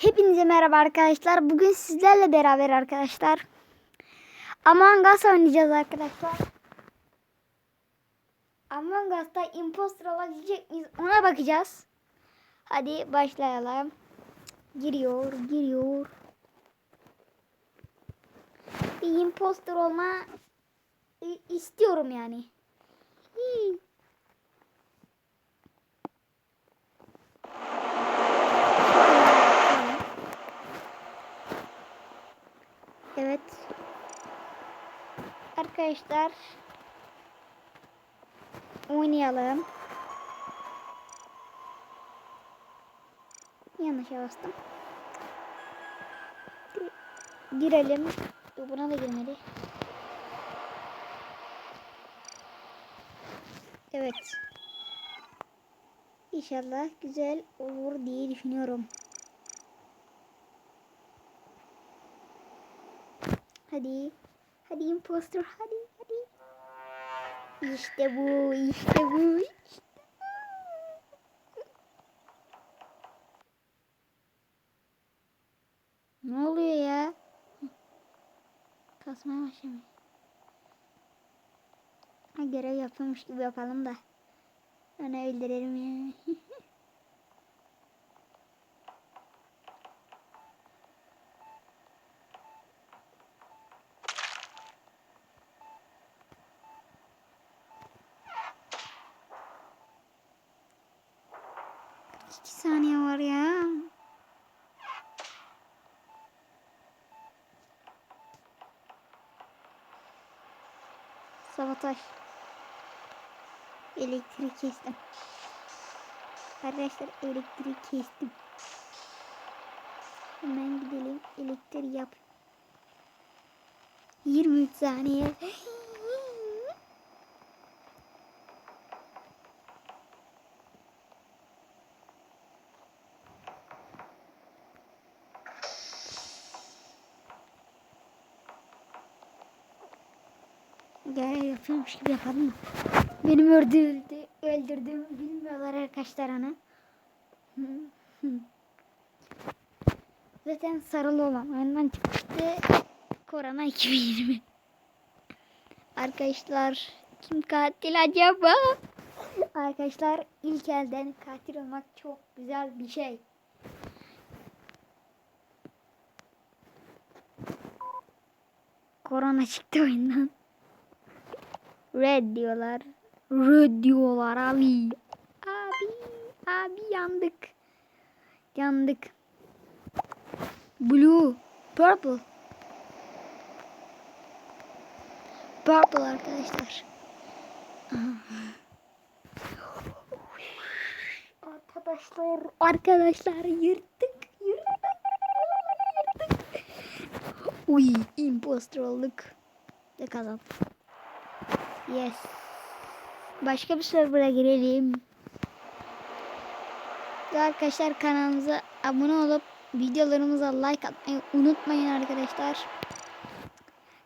Hepinize merhaba arkadaşlar. Bugün sizlerle beraber arkadaşlar. Among Us oynayacağız arkadaşlar. Among Us'ta imposter olabilecek miyiz ona bakacağız. Hadi başlayalım. Giriyor, giriyor. Bir imposter olma istiyorum yani. Evet. Arkadaşlar oynayalım. Yanlış bastım. Gi- Girelim. Buna da girmedi. Evet. İnşallah güzel olur diye düşünüyorum. Hadi. Hadi imposter hadi hadi. İşte bu işte bu. işte. Ne oluyor ya? Kasmaya başlamış. Ha, görev yapıyormuş gibi yapalım da. Onu öldürelim ya. İki saniye var ya. Sabotaj. Elektrik kestim. Arkadaşlar elektrik kestim. Hemen gidelim elektrik yap. 23 saniye. Görev yapıyormuş gibi yapalım mı? Benim öldürdü, öldürdüğümü bilmiyorlar arkadaşlar ana. Zaten sarılı olan oyundan çıkmıştı. Korona 2020. Arkadaşlar kim katil acaba? Arkadaşlar ilk elden katil olmak çok güzel bir şey. Korona çıktı oyundan. Red diyorlar. Red diyorlar abi. Abi, abi yandık. Yandık. Blue, purple. Purple arkadaşlar. Arkadaşlar, arkadaşlar yırttık, yırttık. Uy, imposter olduk. Ve kazandık. Yes. Başka bir server'a girelim. Ve arkadaşlar kanalımıza abone olup videolarımıza like atmayı unutmayın arkadaşlar.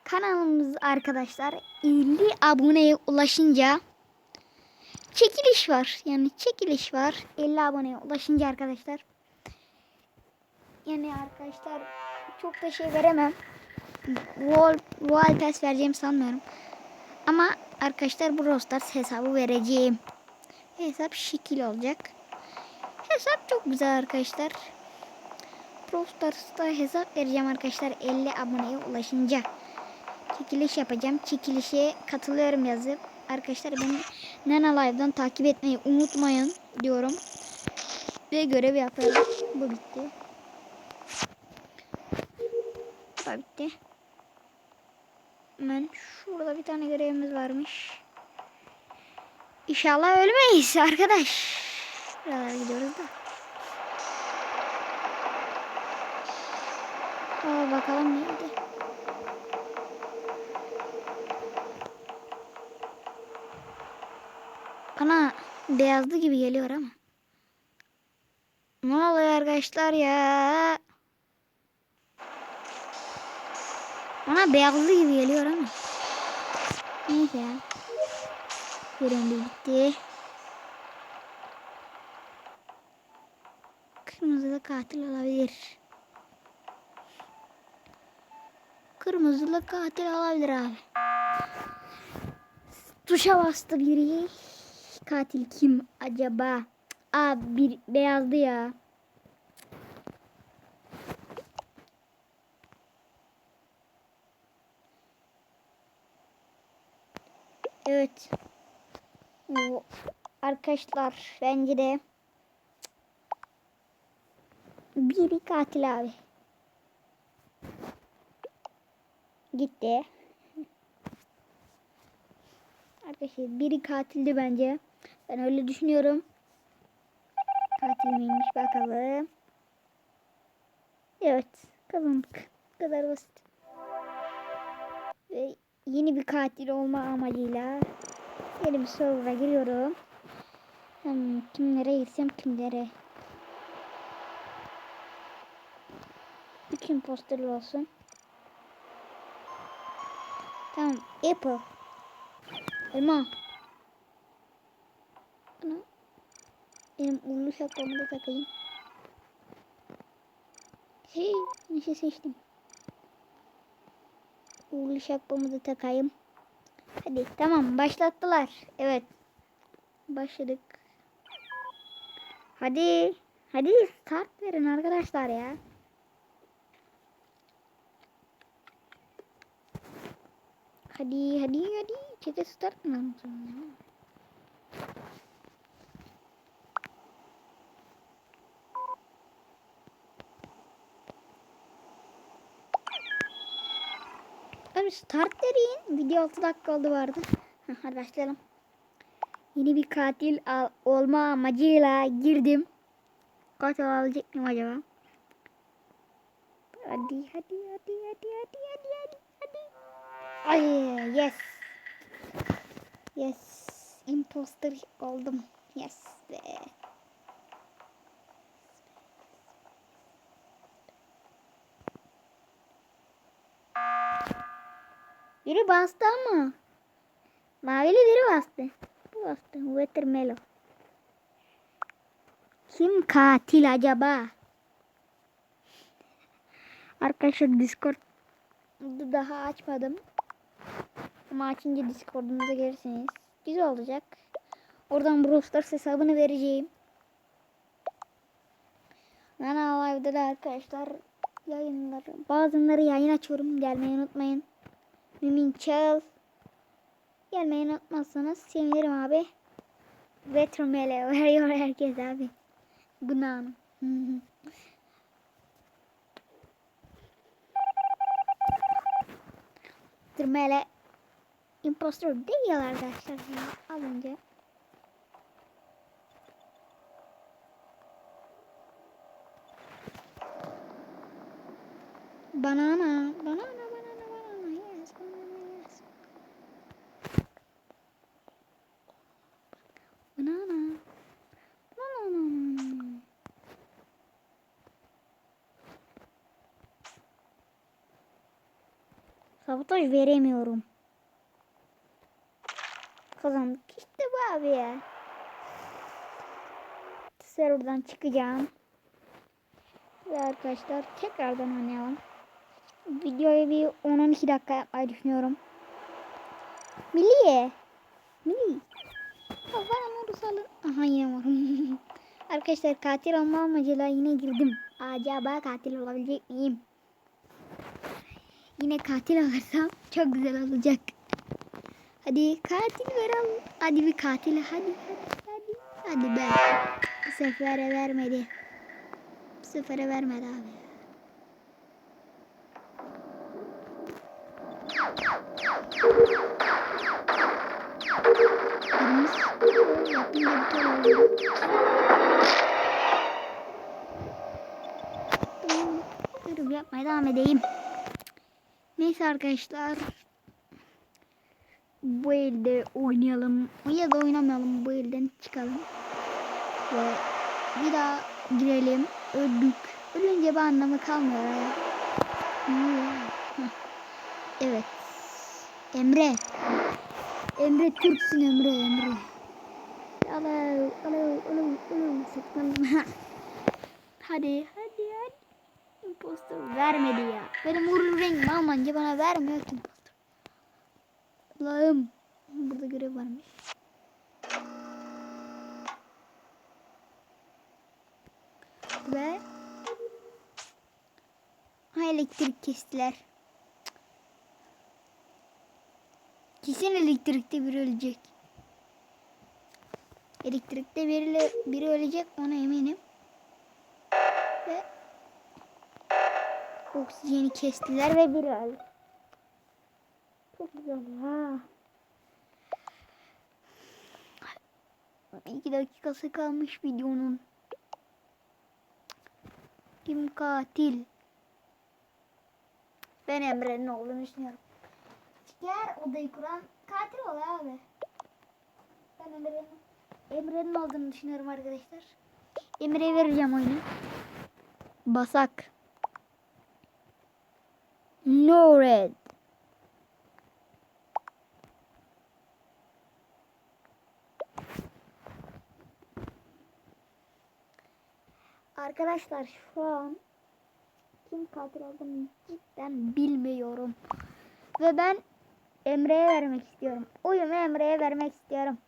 Kanalımız arkadaşlar 50 aboneye ulaşınca çekiliş var. Yani çekiliş var. 50 aboneye ulaşınca arkadaşlar. Yani arkadaşlar çok da şey veremem. Wall, wall pass vereceğim sanmıyorum. Ama arkadaşlar bu Rostars hesabı vereceğim. Hesap şekil olacak. Hesap çok güzel arkadaşlar. Rostars'ta hesap vereceğim arkadaşlar 50 aboneye ulaşınca. Çekiliş yapacağım. Çekilişe katılıyorum yazıp. Arkadaşlar beni Nana Live'dan takip etmeyi unutmayın diyorum. Ve görev yapıyorum. Bu bitti. Bu bitti. Hemen şurada bir tane görevimiz varmış. İnşallah ölmeyiz arkadaş. Buralara gidiyoruz da. Aa, bakalım neydi. Bana beyazlı gibi geliyor ama. Ne oluyor arkadaşlar ya? Bana beyazlı gibi geliyor ama. Neyse ya. Görevimiz bitti. Kırmızılı katil olabilir. Kırmızılı katil olabilir abi. Tuşa bastı biri. Katil kim acaba? Abi bir beyazdı ya. Evet. Arkadaşlar bence de biri katil abi. Gitti. Arkadaşlar biri katildi bence. Ben öyle düşünüyorum. Katil miymiş bakalım. Evet kazandık. Bu kadar basit. Ve yeni bir katil olma amacıyla yeni bir server'a giriyorum. Hmm, kimlere gitsem kimlere. Üç imposterlı olsun. Tamam. Apple. Elma. Ana. Benim uğurlu şapkamı da takayım. Hey. Şey seçtim. Uğurlu şapkamı da takayım. Hadi tamam başlattılar. Evet. Başladık. Hadi. Hadi start verin arkadaşlar ya. Hadi hadi hadi. Kita start langsung. Start derin. Video 6 dakika oldu vardı. Hadi başlayalım. Yeni bir katil al- olma amacıyla girdim. Katil alabilecek miyim acaba? Hadi hadi hadi hadi hadi hadi hadi hadi. Ay yes. Yes. Imposter oldum. Yes be. Biri bastı ama. Mavili biri bastı. Bu bastı. Watermelon. Kim katil acaba? Arkadaşlar Discord daha açmadım. Ama açınca Discord'umuza gelirsiniz. Güzel olacak. Oradan Brawl Stars hesabını vereceğim. Nana Live'da da arkadaşlar yayınları, bazıları yayın açıyorum. Gelmeyi unutmayın. Mümin Çal. Gelmeyi unutmazsanız sevinirim abi. Retro Mele veriyor herkes abi. Günahını. Mele impostor değil arkadaşlar az önce. Banana, banana, banana, yes, banana, yes. Banana, banana. Sabotaj veremiyorum. Kazandık. İşte bu abi ya. Serverdan çıkacağım. Ve arkadaşlar tekrardan oynayalım. Videoyu bir 10-12 dakika yapmayı düşünüyorum. Milli. Ya bana moru salın. Aha yine var. arkadaşlar katil olma amacıyla yine girdim. Acaba katil olabilecek miyim? Yine katil alırsam çok güzel olacak. Hadi katil ver al. Hadi bir katil hadi hadi hadi. Hadi be. Bu sefere vermedi. Bu sefere vermedi abi. Yorum yapmaya devam edeyim. Neyse arkadaşlar. Bu elde oynayalım. Ya da oynamayalım. Bu elden çıkalım. Ve bir daha girelim. Öldük. Ölünce bir anlamı kalmıyor. Evet. Emre. Emre Türksün Emre Emre. Alo alo alo alo hadi. Imposter vermedi ya. Benim uğurlu rengimi almanca bana vermiyor ki imposter. Allah'ım. Burada görev varmış. Ve ha elektrik kestiler. Kesin elektrikte biri ölecek. Elektrikte biri, biri ölecek ona eminim. Ve oksijeni kestiler ve biri öldü. Çok güzel ha. İki dakikası kalmış videonun. Kim katil? Ben Emre'nin olduğunu düşünüyorum. Diğer odayı kuran katil ol abi. Ben Emre'nin Emre'nin olduğunu düşünüyorum arkadaşlar. Emre'ye vereceğim oyunu. Basak. No red. Arkadaşlar şu an kim katil olduğunu cidden bilmiyorum. Ve ben Emre'ye vermek istiyorum. Oyumu Emre'ye vermek istiyorum.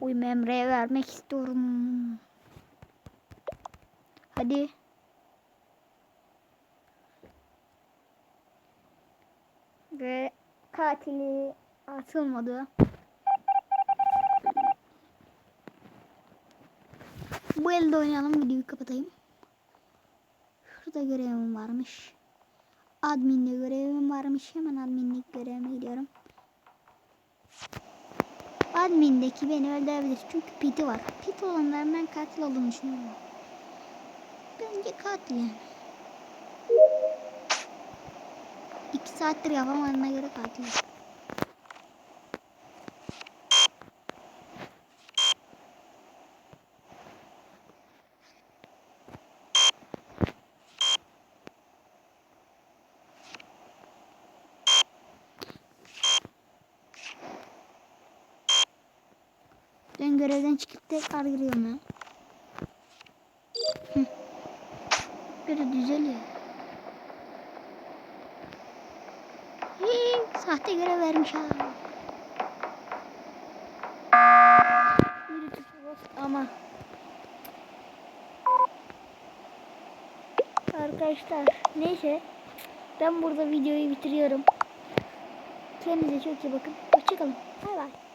Oyumu Emre'ye vermek istiyorum. Hadi. Ve katili atılmadı. Bu elde oynayalım videoyu kapatayım. Şurada görevim varmış. Admin'de görevim varmış. Hemen adminlik görevime gidiyorum. Admin'deki beni öldürebilir. Çünkü piti var. Pit olanların ben katil olduğunu düşünüyorum. Bence katil yani. İki saattir yapamadığına göre katil. Ben görevden çıkıp tekrar giriyorum ya. Böyle düzeliyor. Sahte görev vermiş bas ama. Arkadaşlar neyse ben burada videoyu bitiriyorum. Kendinize çok iyi bakın. Hoşçakalın. Bay bay.